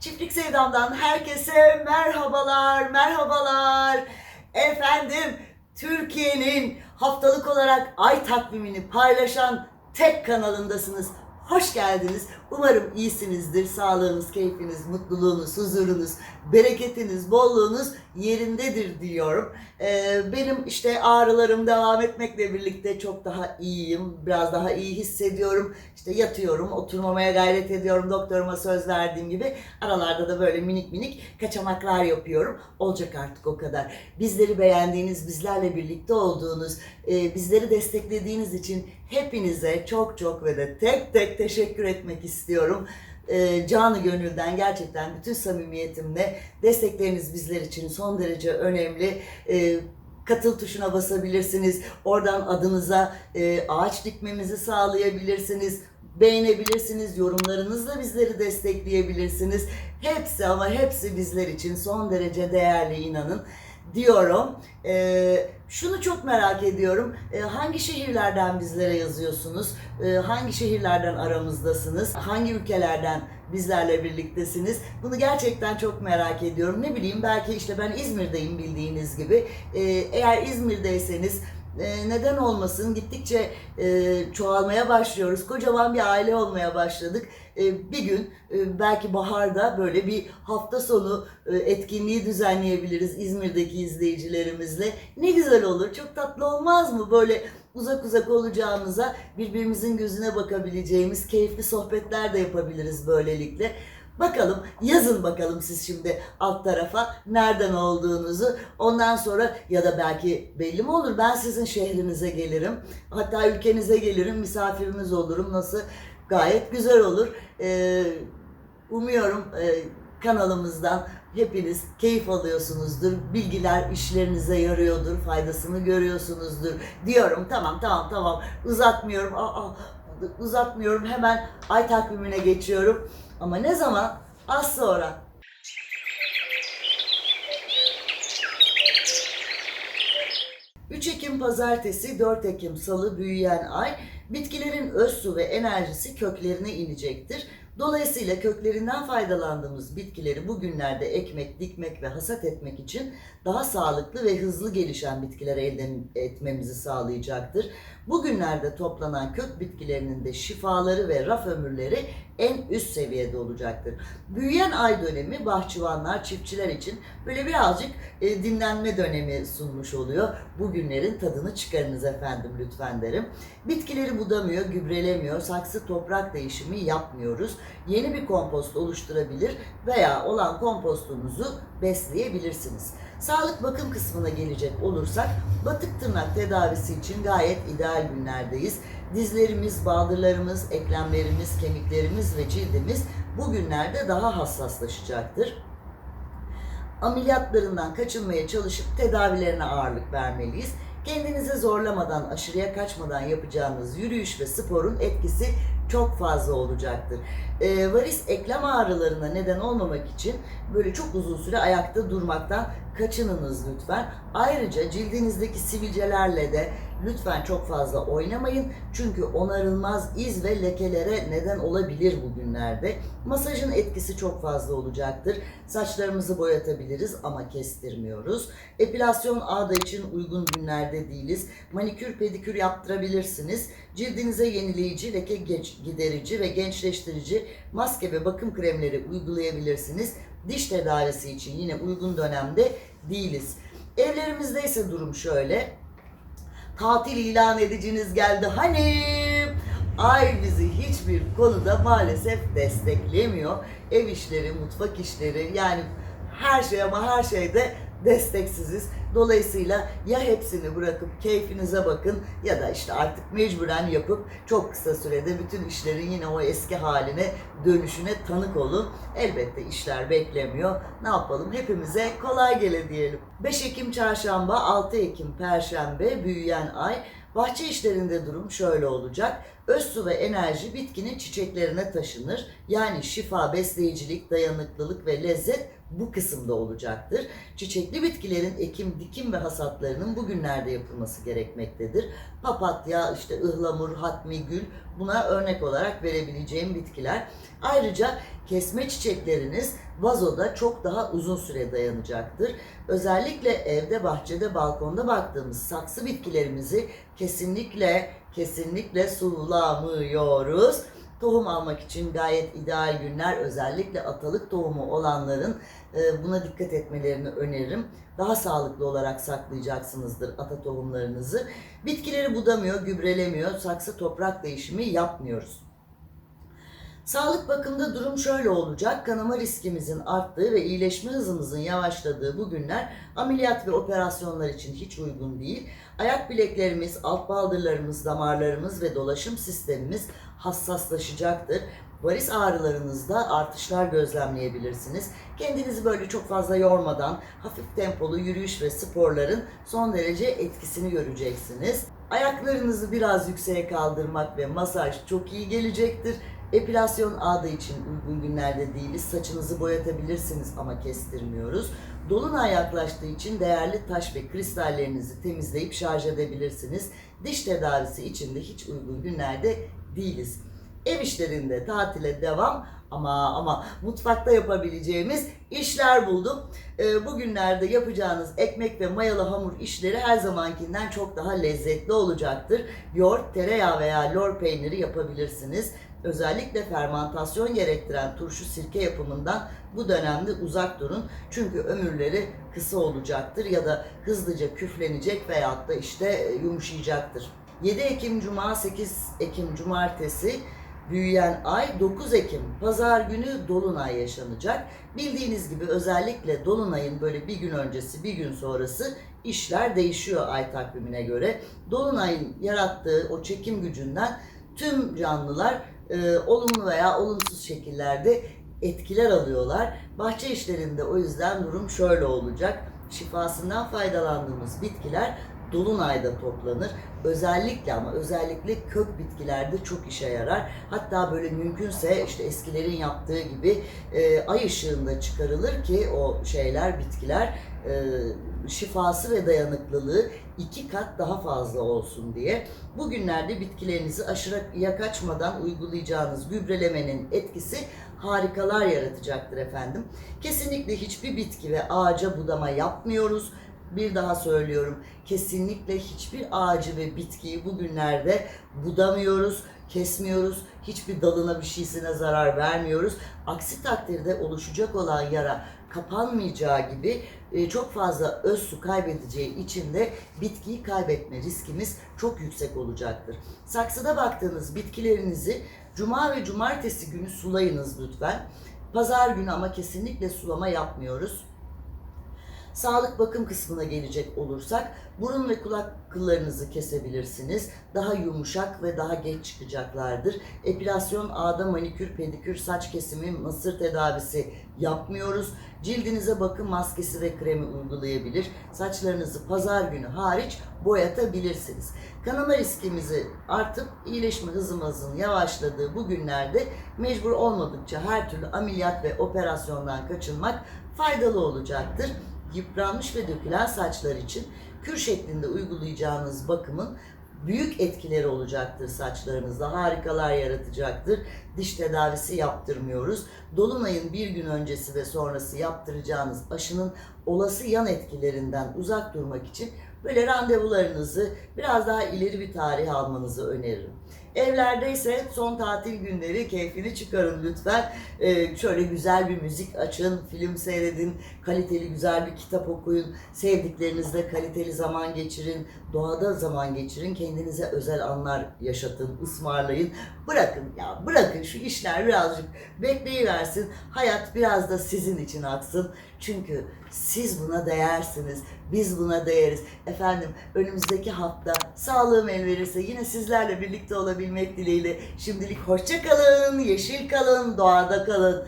Çiftlik Sevdam'dan herkese merhabalar, merhabalar. Efendim, Türkiye'nin haftalık olarak ay takvimini paylaşan tek kanalındasınız. Hoş geldiniz. Umarım iyisinizdir. Sağlığınız, keyfiniz, mutluluğunuz, huzurunuz, bereketiniz, bolluğunuz yerindedir diyorum. Ee, benim işte ağrılarım devam etmekle birlikte çok daha iyiyim. Biraz daha iyi hissediyorum. İşte yatıyorum, oturmamaya gayret ediyorum. Doktoruma söz verdiğim gibi. Aralarda da böyle minik minik kaçamaklar yapıyorum. Olacak artık o kadar. Bizleri beğendiğiniz, bizlerle birlikte olduğunuz, e, bizleri desteklediğiniz için hepinize çok çok ve de tek tek teşekkür etmek istiyorum. E, canı gönülden gerçekten bütün samimiyetimle destekleriniz bizler için son derece önemli. E, katıl tuşuna basabilirsiniz. Oradan adınıza e, ağaç dikmemizi sağlayabilirsiniz. Beğenebilirsiniz. Yorumlarınızla bizleri destekleyebilirsiniz. Hepsi ama hepsi bizler için son derece değerli inanın diyorum. Ee, şunu çok merak ediyorum. Ee, hangi şehirlerden bizlere yazıyorsunuz? Ee, hangi şehirlerden aramızdasınız? Hangi ülkelerden bizlerle birliktesiniz? Bunu gerçekten çok merak ediyorum. Ne bileyim belki işte ben İzmir'deyim bildiğiniz gibi. Ee, eğer İzmir'deyseniz e, neden olmasın gittikçe e, çoğalmaya başlıyoruz. Kocaman bir aile olmaya başladık. E, bir gün e, belki baharda böyle bir hafta sonu e, etkinliği düzenleyebiliriz İzmir'deki izleyicilerimizle. Ne güzel olur, çok tatlı olmaz mı? Böyle uzak uzak olacağımıza birbirimizin gözüne bakabileceğimiz keyifli sohbetler de yapabiliriz böylelikle. Bakalım yazın bakalım siz şimdi alt tarafa nereden olduğunuzu. Ondan sonra ya da belki belli mi olur ben sizin şehrinize gelirim. Hatta ülkenize gelirim misafiriniz olurum. Nasıl? Gayet güzel olur. Ee, umuyorum e, kanalımızdan hepiniz keyif alıyorsunuzdur. Bilgiler işlerinize yarıyordur. Faydasını görüyorsunuzdur diyorum. Tamam tamam tamam uzatmıyorum. Aa, uzatmıyorum hemen ay takvimine geçiyorum. Ama ne zaman? Az sonra. ...3 Ekim Pazartesi, 4 Ekim Salı büyüyen ay... ...bitkilerin öz su ve enerjisi köklerine inecektir. Dolayısıyla köklerinden faydalandığımız bitkileri bugünlerde ekmek, dikmek ve hasat etmek için daha sağlıklı ve hızlı gelişen bitkiler elde etmemizi sağlayacaktır. Bugünlerde toplanan kök bitkilerinin de şifaları ve raf ömürleri en üst seviyede olacaktır. Büyüyen ay dönemi bahçıvanlar, çiftçiler için böyle birazcık e, dinlenme dönemi sunmuş oluyor. Bugünlerin tadını çıkarınız efendim lütfen derim. Bitkileri budamıyor, gübrelemiyor, saksı toprak değişimi yapmıyoruz. Yeni bir kompost oluşturabilir veya olan kompostunuzu besleyebilirsiniz. Sağlık bakım kısmına gelecek olursak batık tırnak tedavisi için gayet ideal günlerdeyiz. Dizlerimiz, baldırlarımız, eklemlerimiz, kemiklerimiz ve cildimiz bugünlerde daha hassaslaşacaktır. Ameliyatlarından kaçınmaya çalışıp tedavilerine ağırlık vermeliyiz. Kendinize zorlamadan, aşırıya kaçmadan yapacağınız yürüyüş ve sporun etkisi çok fazla olacaktır. Ee, varis eklem ağrılarına neden olmamak için böyle çok uzun süre ayakta durmaktan kaçınınız lütfen. Ayrıca cildinizdeki sivilcelerle de lütfen çok fazla oynamayın. Çünkü onarılmaz iz ve lekelere neden olabilir bugünlerde. Masajın etkisi çok fazla olacaktır. Saçlarımızı boyatabiliriz ama kestirmiyoruz. Epilasyon ağda için uygun günlerde değiliz. Manikür pedikür yaptırabilirsiniz. Cildinize yenileyici, leke giderici ve gençleştirici maske ve bakım kremleri uygulayabilirsiniz. Diş tedavisi için yine uygun dönemde değiliz. Evlerimizde ise durum şöyle. Tatil ilan ediciniz geldi. Hani ay bizi hiçbir konuda maalesef desteklemiyor. Ev işleri, mutfak işleri yani her şey ama her şeyde desteksiziz. Dolayısıyla ya hepsini bırakıp keyfinize bakın ya da işte artık mecburen yapıp çok kısa sürede bütün işlerin yine o eski haline dönüşüne tanık olun. Elbette işler beklemiyor. Ne yapalım? Hepimize kolay gele diyelim. 5 Ekim çarşamba, 6 Ekim perşembe büyüyen ay Bahçe işlerinde durum şöyle olacak. Öz su ve enerji bitkinin çiçeklerine taşınır. Yani şifa, besleyicilik, dayanıklılık ve lezzet bu kısımda olacaktır. Çiçek Çiçekli bitkilerin ekim, dikim ve hasatlarının bugünlerde yapılması gerekmektedir. Papatya, işte ıhlamur, hatmi gül buna örnek olarak verebileceğim bitkiler. Ayrıca kesme çiçekleriniz vazoda çok daha uzun süre dayanacaktır. Özellikle evde, bahçede, balkonda baktığımız saksı bitkilerimizi kesinlikle kesinlikle sulamıyoruz. Tohum almak için gayet ideal günler özellikle atalık tohumu olanların e, buna dikkat etmelerini öneririm. Daha sağlıklı olarak saklayacaksınızdır ata tohumlarınızı. Bitkileri budamıyor, gübrelemiyor, saksı toprak değişimi yapmıyoruz. Sağlık bakımında durum şöyle olacak. Kanama riskimizin arttığı ve iyileşme hızımızın yavaşladığı bu günler ameliyat ve operasyonlar için hiç uygun değil. Ayak bileklerimiz, alt baldırlarımız, damarlarımız ve dolaşım sistemimiz hassaslaşacaktır. Varis ağrılarınızda artışlar gözlemleyebilirsiniz. Kendinizi böyle çok fazla yormadan hafif tempolu yürüyüş ve sporların son derece etkisini göreceksiniz. Ayaklarınızı biraz yükseğe kaldırmak ve masaj çok iyi gelecektir. Epilasyon adı için uygun günlerde değiliz. Saçınızı boyatabilirsiniz ama kestirmiyoruz. Dolunay yaklaştığı için değerli taş ve kristallerinizi temizleyip şarj edebilirsiniz. Diş tedavisi için de hiç uygun günlerde değiliz. Ev işlerinde tatile devam ama ama mutfakta yapabileceğimiz işler buldum. Ee, bugünlerde yapacağınız ekmek ve mayalı hamur işleri her zamankinden çok daha lezzetli olacaktır. Yoğurt, tereyağı veya lor peyniri yapabilirsiniz. Özellikle fermantasyon gerektiren turşu sirke yapımından bu dönemde uzak durun. Çünkü ömürleri kısa olacaktır ya da hızlıca küflenecek veyahut da işte yumuşayacaktır. 7 Ekim Cuma, 8 Ekim Cumartesi büyüyen ay 9 Ekim pazar günü dolunay yaşanacak. Bildiğiniz gibi özellikle dolunayın böyle bir gün öncesi bir gün sonrası işler değişiyor ay takvimine göre. Dolunayın yarattığı o çekim gücünden tüm canlılar e, olumlu veya olumsuz şekillerde etkiler alıyorlar. Bahçe işlerinde o yüzden durum şöyle olacak. Şifasından faydalandığımız bitkiler dolunayda toplanır. Özellikle ama özellikle kök bitkilerde çok işe yarar. Hatta böyle mümkünse işte eskilerin yaptığı gibi e, ay ışığında çıkarılır ki o şeyler bitkiler e, şifası ve dayanıklılığı iki kat daha fazla olsun diye. Bugünlerde bitkilerinizi aşırıya kaçmadan uygulayacağınız gübrelemenin etkisi harikalar yaratacaktır efendim. Kesinlikle hiçbir bitki ve ağaca budama yapmıyoruz. Bir daha söylüyorum. Kesinlikle hiçbir ağacı ve bitkiyi bugünlerde budamıyoruz, kesmiyoruz. Hiçbir dalına bir şeysine zarar vermiyoruz. Aksi takdirde oluşacak olan yara kapanmayacağı gibi e, çok fazla öz su kaybedeceği için de bitkiyi kaybetme riskimiz çok yüksek olacaktır. Saksıda baktığınız bitkilerinizi cuma ve cumartesi günü sulayınız lütfen. Pazar günü ama kesinlikle sulama yapmıyoruz. Sağlık bakım kısmına gelecek olursak burun ve kulak kıllarınızı kesebilirsiniz. Daha yumuşak ve daha geç çıkacaklardır. Epilasyon, ağda manikür, pedikür, saç kesimi, mısır tedavisi yapmıyoruz. Cildinize bakım maskesi ve kremi uygulayabilir. Saçlarınızı pazar günü hariç boyatabilirsiniz. Kanama riskimizi artıp iyileşme hızımızın yavaşladığı bu günlerde mecbur olmadıkça her türlü ameliyat ve operasyondan kaçınmak faydalı olacaktır yıpranmış ve dökülen saçlar için kür şeklinde uygulayacağınız bakımın büyük etkileri olacaktır saçlarınızda. Harikalar yaratacaktır. Diş tedavisi yaptırmıyoruz. Dolunayın bir gün öncesi ve sonrası yaptıracağınız aşının olası yan etkilerinden uzak durmak için böyle randevularınızı biraz daha ileri bir tarih almanızı öneririm. Evlerde ise son tatil günleri keyfini çıkarın lütfen. Ee, şöyle güzel bir müzik açın, film seyredin, kaliteli güzel bir kitap okuyun, sevdiklerinizle kaliteli zaman geçirin, doğada zaman geçirin, kendinize özel anlar yaşatın, ısmarlayın. Bırakın ya bırakın şu işler birazcık bekleyiversin. Hayat biraz da sizin için aksın. Çünkü siz buna değersiniz. Biz buna değeriz. Efendim önümüzdeki hafta sağlığım el verirse yine sizlerle birlikte olabilmek dileğiyle. Şimdilik hoşça kalın, yeşil kalın, doğada kalın.